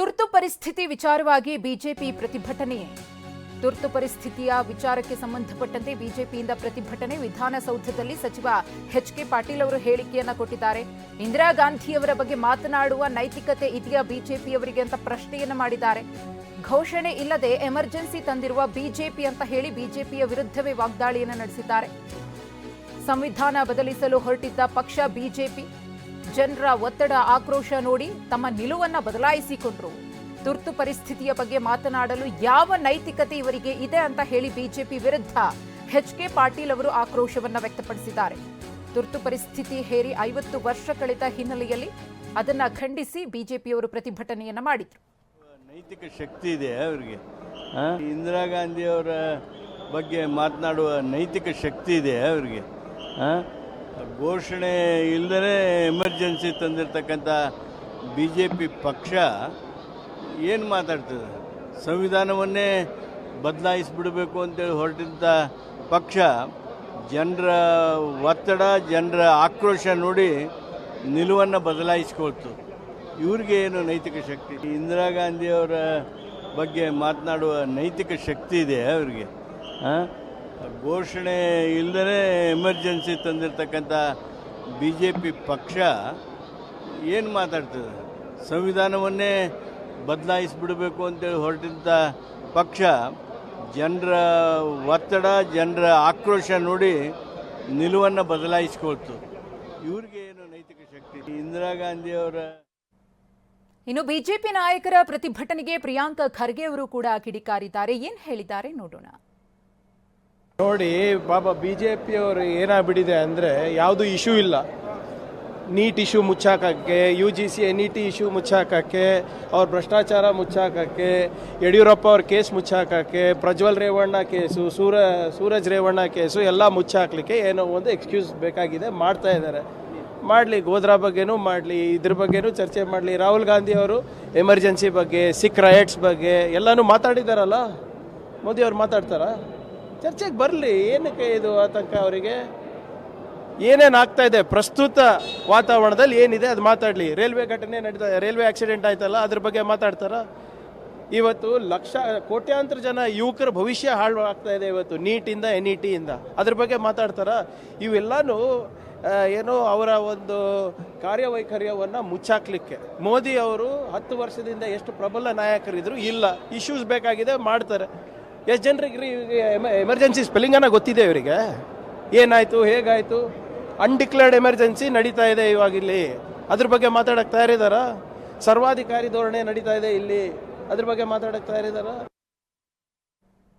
ತುರ್ತು ಪರಿಸ್ಥಿತಿ ವಿಚಾರವಾಗಿ ಬಿಜೆಪಿ ಪ್ರತಿಭಟನೆ ತುರ್ತು ಪರಿಸ್ಥಿತಿಯ ವಿಚಾರಕ್ಕೆ ಸಂಬಂಧಪಟ್ಟಂತೆ ಬಿಜೆಪಿಯಿಂದ ಪ್ರತಿಭಟನೆ ವಿಧಾನಸೌಧದಲ್ಲಿ ಸಚಿವ ಎಚ್ ಕೆ ಪಾಟೀಲ್ ಅವರು ಹೇಳಿಕೆಯನ್ನ ಕೊಟ್ಟಿದ್ದಾರೆ. ಇಂದಿರಾ ಗಾಂಧಿಯವರ ಬಗ್ಗೆ ಮಾತನಾಡುವ ನೈತಿಕತೆ ಇದೆಯಾ ಬಿಜೆಪಿಯವರಿಗೆ ಅಂತ ಪ್ರಶ್ನೆಯನ್ನ ಮಾಡಿದ್ದಾರೆ. ಘೋಷಣೆ ಇಲ್ಲದೆ ಎಮರ್ಜೆನ್ಸಿ ತಂದಿರುವ ಬಿಜೆಪಿ ಅಂತ ಹೇಳಿ ಬಿಜೆಪಿಯ ವಿರುದ್ಧವೇ ವಾಗ್ದಾಳಿಯನ್ನು ನಡೆಸಿದ್ದಾರೆ. ಸಂವಿಧಾನ ಬದಲಿಸಲು ಹೊರಟಿದ್ದ ಪಕ್ಷ ಬಿಜೆಪಿ. ಜನರ ಒತ್ತಡ, ಆಕ್ರೋಶ ನೋಡಿ ತಮ್ಮ ನಿಲುವನ್ನ ಬದಲಾಯಿಸಿಕೊಂಡ್ರು. ತುರ್ತು ಪರಿಸ್ಥಿತಿಯ ಬಗ್ಗೆ ಮಾತನಾಡಲು ಯಾವ ನೈತಿಕತೆ ಇವರಿಗೆ ಇದೆ ಅಂತ ಹೇಳಿ ಬಿಜೆಪಿ ವಿರುದ್ಧ ಎಚ್ ಕೆ ಪಾಟೀಲ್ ಅವರು ಆಕ್ರೋಶವನ್ನ ವ್ಯಕ್ತಪಡಿಸಿದ್ದಾರೆ. ತುರ್ತು ಪರಿಸ್ಥಿತಿ ಹೇರಿ ಐವತ್ತು ವರ್ಷ ಕಳೆದ ಹಿನ್ನೆಲೆಯಲ್ಲಿ ಅದನ್ನ ಖಂಡಿಸಿ ಬಿಜೆಪಿಯವರು ಪ್ರತಿಭಟನೆಯನ್ನ ಮಾಡಿದ್ರು. ನೈತಿಕ ಶಕ್ತಿ ಇದೆ ಅವರಿಗೆ. ಇಂದಿರಾ ಇಂದಿರಾ ಗಾಂಧಿಯವರ ಬಗ್ಗೆ ಮಾತನಾಡುವ ನೈತಿಕ ಶಕ್ತಿ ಇದೆ ಅವರಿಗೆ? ಘೋಷಣೆ ಇಲ್ಲದೇ ಎಮರ್ಜೆನ್ಸಿ ತಂದಿರತಕ್ಕಂಥ ಬಿ ಜೆ ಪಿ ಪಕ್ಷ ಏನು ಮಾತಾಡ್ತದೆ? ಸಂವಿಧಾನವನ್ನೇ ಬದಲಾಯಿಸಿಬಿಡಬೇಕು ಅಂತೇಳಿ ಹೊರಟಿದ್ದ ಪಕ್ಷ ಜನರ ಒತ್ತಡ, ಜನರ ಆಕ್ರೋಶ ನೋಡಿ ನಿಲುವನ್ನು ಬದಲಾಯಿಸ್ಕೊಳ್ತು. ಇವ್ರಿಗೆ ಏನು ನೈತಿಕ ಶಕ್ತಿ? ಇಂದಿರಾ ಗಾಂಧಿಯವರ ಬಗ್ಗೆ ಮಾತನಾಡುವ ನೈತಿಕ ಶಕ್ತಿ ಇದೆ ಅವರಿಗೆ? ಘೋಷಣೆ ಇಲ್ಲದೇ ಎಮರ್ಜೆನ್ಸಿ ತಂದಿರತಕ್ಕಂಥ ಬಿ ಜೆ ಪಿ ಪಕ್ಷ ಏನು ಮಾತಾಡ್ತದೆ? ಸಂವಿಧಾನವನ್ನೇ ಬದಲಾಯಿಸಿಬಿಡಬೇಕು ಅಂತೇಳಿ ಹೊರಟಿದ್ದ ಪಕ್ಷ ಜನರ ಒತ್ತಡ, ಜನರ ಆಕ್ರೋಶ ನೋಡಿ ನಿಲುವನ್ನು ಬದಲಾಯಿಸ್ಕೊಳ್ತು. ಇವ್ರಿಗೆ ಏನು ನೈತಿಕ ಶಕ್ತಿ? ಇಂದಿರಾ ಗಾಂಧಿಯವರ ಇನ್ನು ಬಿಜೆಪಿ ನಾಯಕರ ಪ್ರತಿಭಟನೆಗೆ ಪ್ರಿಯಾಂಕ ಖರ್ಗೆ ಅವರು ಕೂಡ ಕಿಡಿಕಾರಿದ್ದಾರೆ. ಏನ್ ಹೇಳಿದ್ದಾರೆ ನೋಡೋಣ. ನೋಡಿ ಬಾಬಾ ಬಿ ಜೆ ಪಿಯವರು ಏನಾಗ್ಬಿಟ್ಟಿದೆ ಅಂದರೆ ಯಾವುದು ಇಶ್ಯೂ ಇಲ್ಲ. NEET issue ಮುಚ್ಚಾಕಕ್ಕೆ U G C N E T issue ಮುಚ್ಚಾಕಕ್ಕೆ, ಅವ್ರ ಭ್ರಷ್ಟಾಚಾರ ಮುಚ್ಚಾಕಕ್ಕೆ, ಯಡಿಯೂರಪ್ಪ ಅವ್ರ ಕೇಸ್ ಮುಚ್ಚಾಕಕ್ಕೆ, ಪ್ರಜ್ವಲ್ ರೇವಣ್ಣ ಕೇಸು, ಸೂರ, ಸೂರಜ್ ರೇವಣ್ಣ ಕೇಸು ಎಲ್ಲ ಮುಚ್ಚಾಕ್ಲಿಕ್ಕೆ ಏನೋ ಒಂದು ಎಕ್ಸ್ಕ್ಯೂಸ್ ಬೇಕಾಗಿದೆ, ಮಾಡ್ತಾ ಇದ್ದಾರೆ. ಮಾಡಲಿ ಗೋದ್ರಾ ಬಗ್ಗೆನೂ ಮಾಡಲಿ, ಇದ್ರ ಬಗ್ಗೆನೂ ಚರ್ಚೆ ಮಾಡಲಿ. ರಾಹುಲ್ ಗಾಂಧಿ ಅವರು ಎಮರ್ಜೆನ್ಸಿ ಬಗ್ಗೆ ಸಿಖ್ ರೈಟ್ಸ್ ಬಗ್ಗೆ ಎಲ್ಲನೂ ಮಾತಾಡಿದಾರಲ್ಲ? ಮೋದಿ ಅವ್ರು ಮಾತಾಡ್ತಾರಾ? ಚರ್ಚೆಗೆ ಬರಲಿ, ಏನಕ್ಕೆ ಇದು ಆತಂಕ ಅವರಿಗೆ? ಏನೇನು ಆಗ್ತಾ ಇದೆ? ಪ್ರಸ್ತುತ ವಾತಾವರಣದಲ್ಲಿ ಏನಿದೆ? ಅದು ಮಾತಾಡಲಿ. ರೈಲ್ವೆ ಘಟನೆ ನಡೀತಾ, ರೈಲ್ವೆ ಆಕ್ಸಿಡೆಂಟ್ ಆಯ್ತಲ್ಲ, ಅದ್ರ ಬಗ್ಗೆ ಮಾತಾಡ್ತಾರ? ಇವತ್ತು ಲಕ್ಷ, ಕೋಟ್ಯಾಂತರ ಜನ ಯುವಕರ ಭವಿಷ್ಯ ಹಾಳು ಆಗ್ತಾ ಇದೆ ಇವತ್ತು, ನೀಟಿಂದ ಎನ್ ಇ ಟಿಯಿಂದ ಅದ್ರ ಬಗ್ಗೆ ಮಾತಾಡ್ತಾರ? ಇವೆಲ್ಲಾನು ಏನೋ ಅವರ ಒಂದು ಕಾರ್ಯವೈಖರ್ಯವನ್ನು ಮುಚ್ಚಾಕ್ಲಿಕ್ಕೆ. ಮೋದಿ ಅವರು ಹತ್ತು ವರ್ಷದಿಂದ ಎಷ್ಟು ಪ್ರಬಲ ನಾಯಕರಿದ್ರು ಇಲ್ಲ. ಇಶ್ಯೂಸ್ ಬೇಕಾಗಿದೆ, ಮಾಡ್ತಾರೆ. ಎಷ್ಟು ಜನರಿಗೆ ಎಮರ್ಜೆನ್ಸಿ ಸ್ಪೆಲ್ಲಿಂಗನ ಗೊತ್ತಿದೆ ಇವರಿಗೆ? ಏನಾಯಿತು, ಹೇಗಾಯಿತು? ಅನ್ಡಿಕ್ಲೇರ್ಡ್ ಎಮರ್ಜೆನ್ಸಿ ನಡೀತಾ ಇದೆ ಇವಾಗ ಇಲ್ಲಿ. ಅದ್ರ ಬಗ್ಗೆ ಮಾತಾಡಕ್ಕೆ ತಯಾರಿದಾರ? ಸರ್ವಾಧಿಕಾರಿ ಧೋರಣೆ ನಡೀತಾ ಇದೆ ಇಲ್ಲಿ. ಅದ್ರ ಬಗ್ಗೆ ಮಾತಾಡಕ್ಕೆ ತಯಾರಿದಾರ?